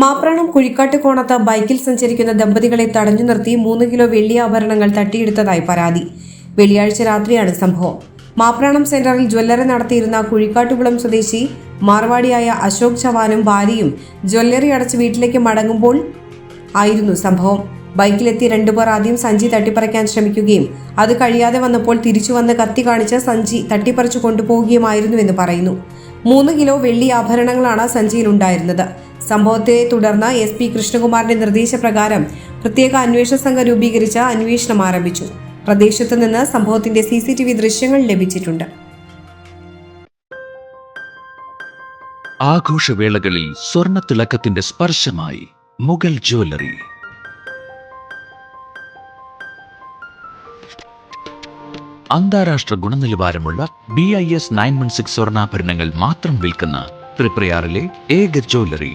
മാപ്രാണം കുഴിക്കാട്ട് കോണത്ത് ബൈക്കിൽ സഞ്ചരിക്കുന്ന ദമ്പതികളെ തടഞ്ഞു നിർത്തി മൂന്ന് കിലോ വെള്ളി ആഭരണങ്ങൾ തട്ടിയെടുത്തതായി പരാതി. വെള്ളിയാഴ്ച രാത്രിയാണ് സംഭവം. മാപ്രാണം സെന്ററിൽ ജ്വല്ലറി നടത്തിയിരുന്ന കുഴിക്കാട്ടുകുളം സ്വദേശി മാർവാടിയായ അശോക് ചവാനും ഭാര്യയും ജ്വല്ലറി അടച്ച് വീട്ടിലേക്ക് മടങ്ങുമ്പോൾ ആയിരുന്നു സംഭവം. ബൈക്കിലെത്തി രണ്ടുപേർ ആദ്യം സഞ്ചി തട്ടിപ്പറിക്കാൻ ശ്രമിക്കുകയും അത് കഴിയാതെ വന്നപ്പോൾ തിരിച്ചു വന്ന് കത്തി കാണിച്ച് സഞ്ചി തട്ടിപ്പറിച്ചു കൊണ്ടുപോവുകയുമായിരുന്നുവെന്ന് പറയുന്നു. മൂന്ന് കിലോ വെള്ളി ആഭരണങ്ങളാണ് സഞ്ചിയിലുണ്ടായിരുന്നത്. സംഭവത്തെ തുടർന്ന് എസ് പി കൃഷ്ണകുമാറിന്റെ നിർദ്ദേശപ്രകാരം പ്രത്യേക അന്വേഷണ സംഘം രൂപീകരിച്ച് അന്വേഷണം ആരംഭിച്ചു. പ്രദേശത്ത് നിന്ന് സംഭവത്തിന്റെ സി സി ടി വി ദൃശ്യങ്ങൾ ലഭിച്ചിട്ടുണ്ട്. ആഘോഷവേളകളിൽ സ്വർണത്തിളക്കത്തിന്റെ സ്പർശമായി മുഗൾ ജ്വല്ലറി. അന്താരാഷ്ട്ര ഗുണനിലവാരമുള്ള B I S nine one six സ്വർണാഭരണങ്ങൾ മാത്രം വിൽക്കുന്ന ത്രിപ്രയാറിലെ ഏക ജ്വല്ലറി.